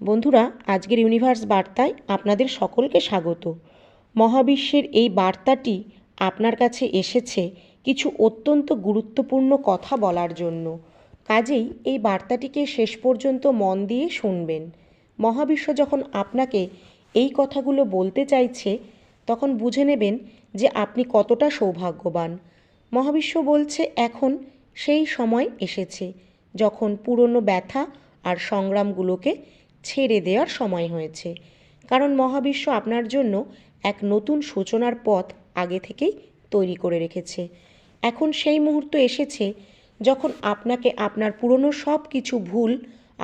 বন্ধুরা, আজকের ইউনিভার্স বার্তায় আপনাদের সকলকে স্বাগত। মহাবিশ্বের এই বার্তাটি আপনার কাছে এসেছে কিছু অত্যন্ত গুরুত্বপূর্ণ কথা বলার জন্য। কাজেই এই বার্তাটিকে শেষ পর্যন্ত মন দিয়ে শুনবেন। মহাবিশ্ব যখন আপনাকে এই কথাগুলো বলতে চাইছে, তখন বুঝে নেবেন যে আপনি কতটা সৌভাগ্যবান। মহাবিশ্ব বলছে, এখন সেই সময় এসেছে যখন পুরনো ব্যথা আর সংগ্রামগুলোকে ছেড়ে দেওয়ার সময় হয়েছে। কারণ মহাবিশ্ব আপনার জন্য এক নতুন সূচনার পথ আগে থেকেই তৈরি করে রেখেছে। এখন সেই মুহূর্ত এসেছে যখন আপনাকে আপনার পুরনো সব কিছু ভুল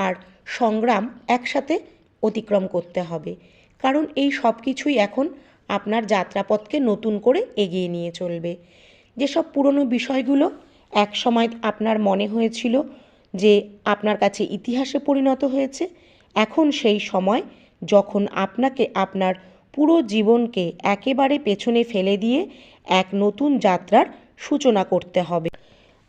আর সংগ্রাম একসাথে অতিক্রম করতে হবে। কারণ এই সব কিছুই এখন আপনার যাত্রাপথকে নতুন করে এগিয়ে নিয়ে চলবে। যেসব পুরনো বিষয়গুলো এক সময় আপনার মনে হয়েছিল যে আপনার কাছে ইতিহাসে পরিণত হয়েছে এখন সেই সময় যখন আপনাকে আপনার পুরো জীবনকে একেবারে পেছনে ফেলে দিয়ে এক নতুন যাত্রার সূচনা করতে হবে।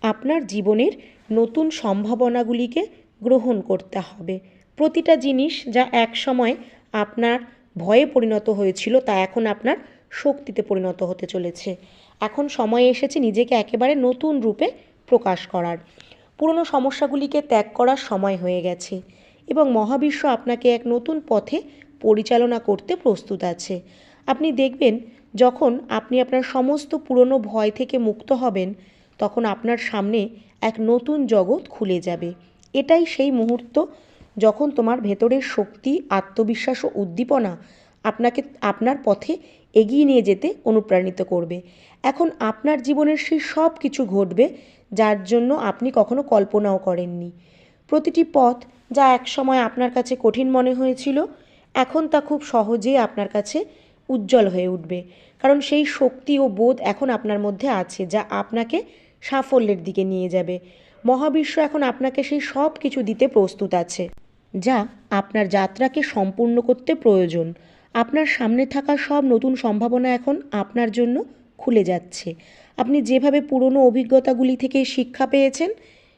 আপনার জীবনের নতুন সম্ভাবনাগুলিকে গ্রহণ করতে হবে। প্রতিটা জিনিস যা এক সময় আপনার ভয়ে পরিণত হয়েছিল, তা এখন আপনার শক্তিতে পরিণত হতে চলেছে। এখন সময় এসেছে নিজেকে একেবারে নতুন রূপে প্রকাশ করার। পুরনো সমস্যাগুলিকে ত্যাগ করার সময় হয়ে গেছে। এবং মহাবিশ্ব আপনাকে এক নতুন পথে পরিচালনা করতে প্রস্তুত আছে। আপনি দেখবেন, যখন আপনি আপনার সমস্ত পুরনো ভয় থেকে মুক্ত হবেন, তখন আপনার সামনে এক নতুন জগৎ খুলে যাবে। এটাই সেই মুহূর্ত যখন তোমার ভেতরের শক্তি, আত্মবিশ্বাস ও উদ্দীপনা আপনাকে, আপনার পথে এগিয়ে নিয়ে যেতে অনুপ্রাণিত করবে। এখন আপনার জীবনের সেই সব কিছু ঘটবে, যার জন্য আপনি কখনো কল্পনাও করেননি। প্রতিটি পথ যা একসময় আপনার কাছে কঠিন মনে হয়েছিল, এখন তা খুব সহজেই আপনার কাছে উজ্জ্বল হয়ে উঠবে। কারণ সেই শক্তি ও বোধ এখন আপনার মধ্যে আছে, যা আপনাকে সাফল্যের দিকে নিয়ে যাবে। মহাবিশ্ব এখন আপনাকে সেই সব কিছু দিতে প্রস্তুত আছে, যা আপনার যাত্রাকে সম্পূর্ণ করতে প্রয়োজন। আপনার সামনে থাকা সব নতুন সম্ভাবনা এখন আপনার জন্য খুলে যাচ্ছে। আপনি যেভাবে পুরনো অভিজ্ঞতাগুলি থেকে শিক্ষা পেয়েছেন,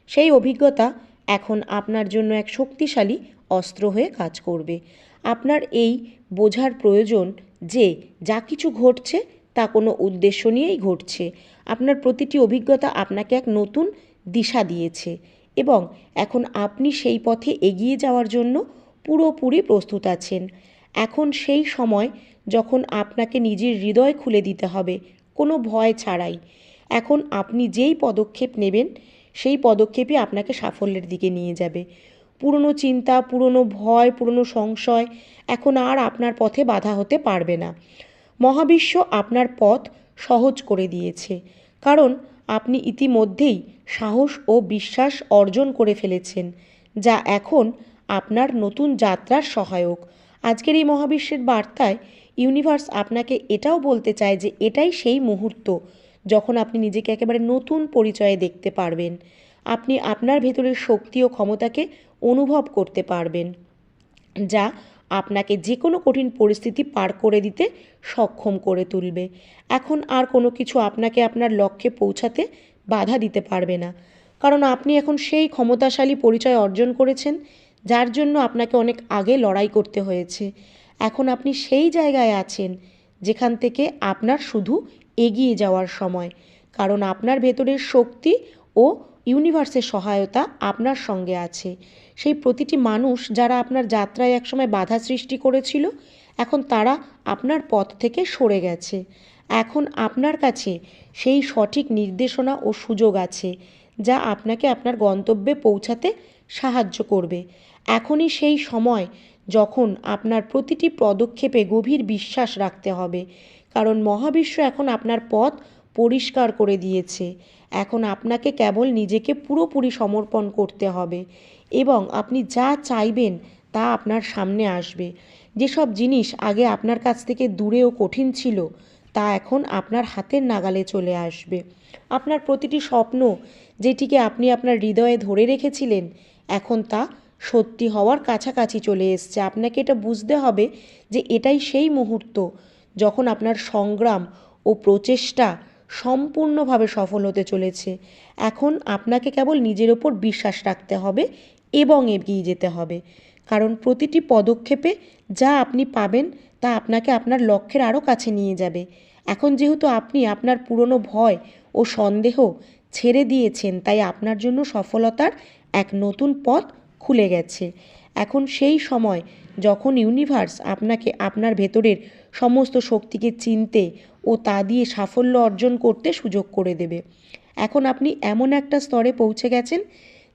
সেই অভিজ্ঞতা এখন আপনার জন্য এক শক্তিশালী অস্ত্র হয়ে কাজ করবে। আপনার এই বোঝার প্রয়োজন যে, যা কিছু ঘটছে, তা কোনো উদ্দেশ্য নিয়েই ঘটছে। আপনার প্রতিটি অভিজ্ঞতা আপনাকে এক নতুন দিশা দিয়েছে এবং এখন আপনি সেই পথে এগিয়ে যাওয়ার জন্য পুরোপুরি প্রস্তুত আছেন। এখন সেই সময় যখন আপনাকে নিজের হৃদয় খুলে দিতে হবে, কোনো ভয় ছাড়াই। এখন আপনি যেই পদক্ষেপ নেবেন সেই পদক্ষেপই আপনাকে সাফল্যের দিকে নিয়ে যাবে। পুরনো চিন্তা, পুরনো ভয়, পুরনো সংশয় এখন আর আপনার পথে বাধা হতে পারবে না। মহাবিশ্ব আপনার পথ সহজ করে দিয়েছে। কারণ আপনি ইতিমধ্যেই সাহস ও বিশ্বাস অর্জন করে ফেলেছেন, যা এখন আপনার নতুন যাত্রার সহায়ক। আজকের এই মহাবিশ্বের বার্তায় ইউনিভার্স আপনাকে এটাও বলতে চায় যে এটাই সেই মুহূর্ত যখন আপনি নিজেকে একেবারে নতুন পরিচয়ে দেখতে পারবেন, আপনি আপনার ভেতরের শক্তি ও ক্ষমতাকে অনুভব করতে পারবেন, যা আপনাকে যে কোনো কঠিন পরিস্থিতি পার করে দিতে সক্ষম করে তুলবে। এখন আর কোনো কিছু আপনাকে আপনার লক্ষ্যে পৌঁছাতে বাধা দিতে পারবে না, কারণ আপনি এখন সেই ক্ষমতাশালী পরিচয় অর্জন করেছেন, যার জন্য আপনাকে অনেক আগে লড়াই করতে হয়েছে। এখন আপনি সেই জায়গায় আছেন, যেখান থেকে আপনার শুধু এগিয়ে যাওয়ার সময়। কারণ আপনার ভেতরের শক্তি ও ইউনিভার্সের সহায়তা আপনার সঙ্গে আছে। সেই প্রতিটি মানুষ যারা আপনার যাত্রায় একসময় বাধা সৃষ্টি করেছিল, এখন তারা আপনার পথ থেকে সরে গেছে। এখন আপনার কাছে সেই সঠিক নির্দেশনা ও সুযোগ আছে, যা আপনাকে আপনার গন্তব্যে পৌঁছাতে সাহায্য করবে। এখনই সেই সময় যখন আপনার প্রতিটি পদক্ষেপে গভীর বিশ্বাস রাখতে হবে। কারণ মহাবিশ্ব এখন আপনার পথ পরিষ্কার করে দিয়েছে। এখন আপনাকে কেবল নিজেকে পুরোপুরি সমর্পণ করতে হবে এবং আপনি যা চাইবেন তা আপনার সামনে আসবে। যেসব জিনিস আগে আপনার কাছ থেকে দূরে ও কঠিন ছিল, তা এখন আপনার হাতের নাগালে চলে আসবে। আপনার প্রতিটি স্বপ্ন যেটিকে আপনি আপনার হৃদয়ে ধরে রেখেছিলেন, এখন তা সত্যি হওয়ার কাছাকাছি চলে এসছে। আপনাকে এটা বুঝতে হবে যে এটাই সেই মুহূর্ত যখন আপনার সংগ্রাম ও প্রচেষ্টা সম্পূর্ণভাবে সফল হতে চলেছে, এখন আপনাকে কেবল নিজের ওপর বিশ্বাস রাখতে হবে এবং এগিয়ে যেতে হবে। কারণ প্রতিটি পদক্ষেপে যা আপনি পাবেন, তা আপনাকে আপনার লক্ষ্যের আরও কাছে নিয়ে যাবে। এখন যেহেতু আপনি আপনার পুরনো ভয় ও সন্দেহ ছেড়ে দিয়েছেন, তাই আপনার জন্য সফলতার এক নতুন পথ খুলে গেছে। এখন সেই সময় যখন ইউনিভার্স আপনাকে আপনার ভেতরের সমস্ত শক্তিকে চিনতে ও তা দিয়ে সাফল্য অর্জন করতে সুযোগ করে দেবে। এখন আপনি এমন একটা স্তরে পৌঁছে গেছেন,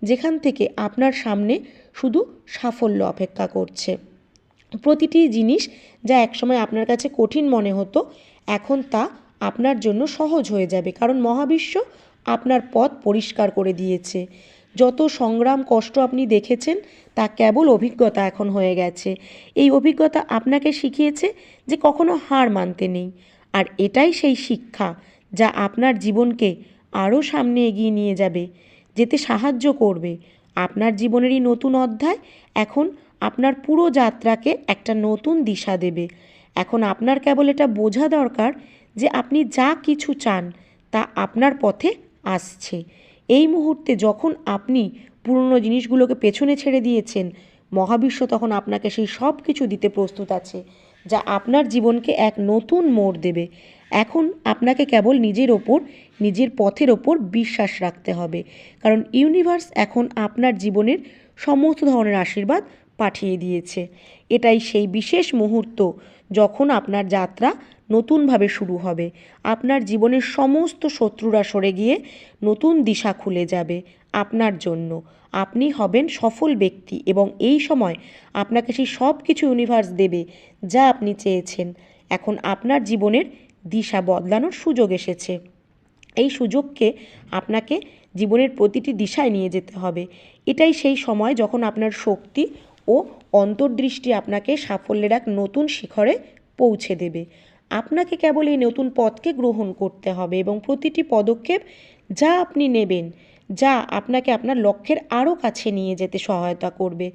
যেখান থেকে আপনার সামনে শুধু সাফল্য অপেক্ষা করছে। প্রতিটি জিনিস যা একসময় আপনার কাছে কঠিন মনে হতো, এখন তা আপনার জন্য সহজ হয়ে যাবে, কারণ মহাবিশ্ব আপনার পথ পরিষ্কার করে দিয়েছে। যত সংগ্রাম কষ্ট আপনি দেখেছেন, তা কেবল অভিজ্ঞতা এখন হয়ে গেছে। এই অভিজ্ঞতা আপনাকে শিখিয়েছে যে কখনো হার মানতে নেই। আর এটাই সেই শিক্ষা যা আপনার জীবনকে আরও সামনে এগিয়ে নিয়ে যাবে, যেতে সাহায্য করবে। আপনার জীবনেরই নতুন অধ্যায় এখন আপনার পুরো যাত্রাকে একটা নতুন দিশা দেবে। এখন আপনার কেবল এটা বোঝা দরকার যে আপনি যা কিছু চান, তা আপনার পথে আসছে। এই মুহূর্তে যখন আপনি পুরনো জিনিসগুলোকে পেছনে ছেড়ে দিয়েছেন, মহাবিশ্ব তখন আপনাকে সেই সব কিছু দিতে প্রস্তুত আছে, যা আপনার জীবনকে এক নতুন মোড় দেবে। এখন আপনাকে কেবল নিজের ওপর, নিজের পথের ওপর বিশ্বাস রাখতে হবে, কারণ ইউনিভার্স এখন আপনার জীবনের সমস্ত ধরনের আশীর্বাদ পাঠিয়ে দিয়েছে। এটাই সেই বিশেষ মুহূর্ত যখন আপনার যাত্রা নতুনভাবে শুরু হবে। আপনার জীবনের সমস্ত শত্রুরা সরে গিয়ে নতুন দিশা খুলে যাবে আপনার জন্য। আপনি হবেন সফল ব্যক্তি এবং এই সময় আপনাকে সেই সব কিছু ইউনিভার্স দেবে যা আপনি চেয়েছেন। এখন আপনার জীবনের দিশা বদলানোর সুযোগ এসেছে। এই সুযোগকে আপনাকে জীবনের প্রতিটি দিশায় নিয়ে যেতে হবে। এটাই সেই সময় যখন আপনার শক্তি ও অন্তর্দৃষ্টি আপনাকে সাফল্যের এক নতুন শিখরে পৌঁছে দেবে। আপনাকে কেবল এই নতুন পথকে গ্রহণ করতে হবে এবং প্রতিটি পদক্ষেপ যা আপনি নেবেন, যা আপনাকে আপনার লক্ষ্যের আরও কাছে নিয়ে যেতে সহায়তা করবে।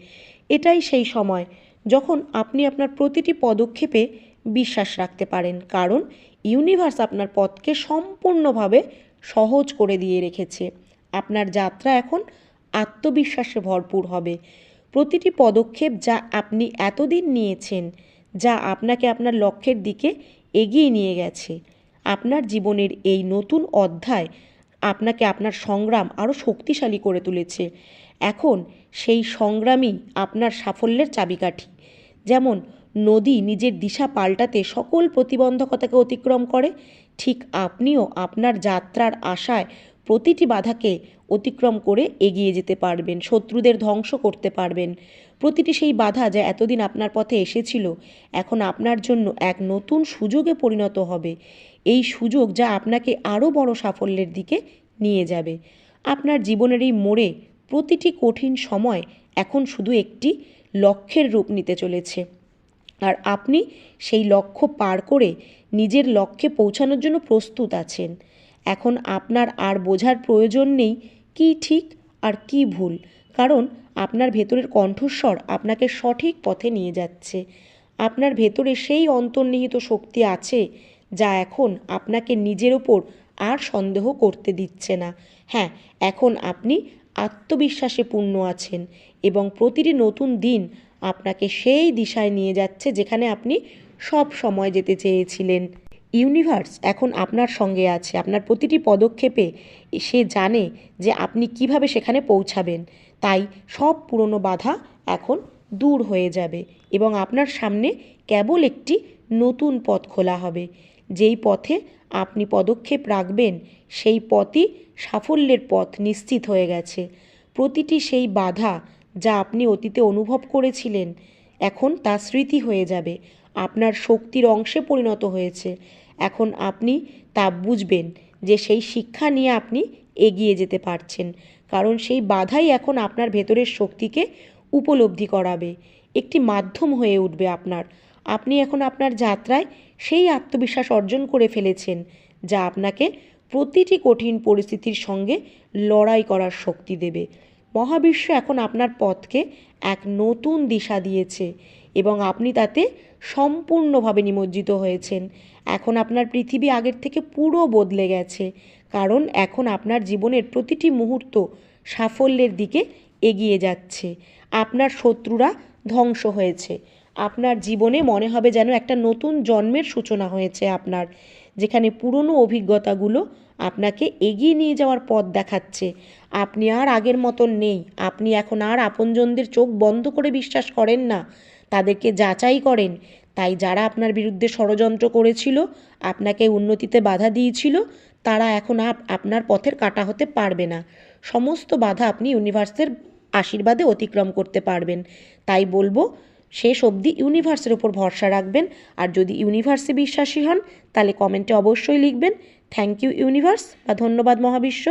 এটাই সেই সময় যখন আপনি আপনার প্রতিটি পদক্ষেপে বিশ্বাস রাখতে পারেন, কারণ ইউনিভার্স আপনার পথকে সম্পূর্ণভাবে সহজ করে দিয়ে রেখেছে। আপনার যাত্রা এখন আত্মবিশ্বাসে ভরপুর হবে। প্রতিটি পদক্ষেপ যা আপনি এতদিন নিয়েছেন, যা আপনাকে আপনার লক্ষ্যের দিকে এগিয়ে নিয়ে গেছে। আপনার জীবনের এই নতুন অধ্যায় আপনাকে আপনার সংগ্রাম আরও শক্তিশালী করে তুলেছে। এখন সেই সংগ্রামই আপনার সাফল্যের চাবিকাঠি। যেমন, নদী নিজের দিশা পাল্টাতে সকল প্রতিবন্ধকতাকে অতিক্রম করে, ঠিক আপনিও আপনার যাত্রার আশায় প্রতিটি বাধাকে অতিক্রম করে এগিয়ে যেতে পারবেন, শত্রুদের ধ্বংস করতে পারবেন। প্রতিটি সেই বাধা যা এতদিন আপনার পথে এসেছিল, এখন আপনার জন্য এক নতুন সুযোগে পরিণত হবে। এই সুযোগ যা আপনাকে আরও বড় সাফল্যের দিকে নিয়ে যাবে। আপনার জীবনের এই মোড়ে প্রতিটি কঠিন সময় এখন শুধু একটি লক্ষ্যের রূপ নিতে চলেছে। আর আপনি সেই লক্ষ্য পার করে নিজের লক্ষ্যে পৌঁছানোর জন্য প্রস্তুত আছেন। এখন আপনার আর বোঝার প্রয়োজন নেই কী ঠিক আর কী ভুল। কারণ আপনার ভেতরের কণ্ঠস্বর আপনাকে সঠিক পথে নিয়ে যাচ্ছে। আপনার ভেতরে সেই অন্তর্নিহিত শক্তি আছে যা এখন আপনাকে নিজের ওপর আর সন্দেহ করতে দিচ্ছে না। হ্যাঁ এখন আপনি আত্মবিশ্বাসে পূর্ণ আছেন এবং প্রতিটি নতুন দিন আপনাকে সেই দিশায় নিয়ে যাচ্ছে যেখানে আপনি সব সময় যেতে চেয়েছিলেন। ইউনিভার্স এখন আপনার সঙ্গে আছে, আপনার প্রতিটি পদক্ষেপে সে জানে যে আপনি কীভাবে সেখানে পৌঁছাবেন। তাই সব পুরনো বাধা এখন দূর হয়ে যাবে এবং আপনার সামনে কেবল একটি নতুন পথ খোলা হবে। যেই পথে আপনি পদক্ষেপ রাখবেন, সেই পথই সাফল্যের পথ নিশ্চিত হয়ে গেছে। প্রতিটি সেই বাধা যা আপনি অতীতে অনুভব করেছিলেন, এখন তা স্মৃতি হয়ে যাবে। আপনার শক্তির অংশে পরিণত হয়েছে। এখন আপনি তা বুঝবেন যে সেই শিক্ষা নিয়ে আপনি এগিয়ে যেতে পারছেন। কারণ সেই বাধাই এখন আপনার ভেতরের শক্তিকে উপলব্ধি করাবে। একটি মাধ্যম হয়ে উঠবে আপনার। আপনি এখন আপনার যাত্রায় সেই আত্মবিশ্বাস অর্জন করে ফেলেছেন, যা আপনাকে প্রতিটি কঠিন পরিস্থিতির সঙ্গে লড়াই করার শক্তি দেবে। মহাবিশ্ব এখন আপনার পথকে এক নতুন দিশা দিয়েছে। এবং আপনি তাতে সম্পূর্ণভাবে নিমজ্জিত হয়েছেন। এখন আপনার পৃথিবী আগের থেকে পুরো বদলে গেছে, কারণ এখন আপনার জীবনের প্রতিটি মুহূর্ত সাফল্যের দিকে এগিয়ে যাচ্ছে। আপনার শত্রুরা ধ্বংস হয়েছে। আপনার জীবনে মনে হবে যেন একটা নতুন জন্মের সূচনা হয়েছে আপনার, যেখানে পুরনো অভিজ্ঞতাগুলো আপনাকে এগিয়ে নিয়ে যাওয়ার পথ দেখাচ্ছে। আপনি আর আগের মতন নেই। আপনি এখন আর আপনজনদের চোখ বন্ধ করে বিশ্বাস করেন না। তাদেরকে যাচাই করেন। তাই যারা আপনার বিরুদ্ধে ষড়যন্ত্র করেছিল, আপনাকে উন্নতিতে বাধা দিয়েছিল, তারা এখন আপনার পথের কাটা হতে পারবে না। সমস্ত বাধা আপনি ইউনিভার্সের আশীর্বাদে অতিক্রম করতে পারবেন। তাই বলব, শেষ অবধি ইউনিভার্সের ওপর ভরসা রাখবেন। আর যদি ইউনিভার্সে বিশ্বাসী হন, তাহলে কমেন্টে অবশ্যই লিখবেন, থ্যাংক ইউ ইউনিভার্স বা ধন্যবাদ মহাবিশ্ব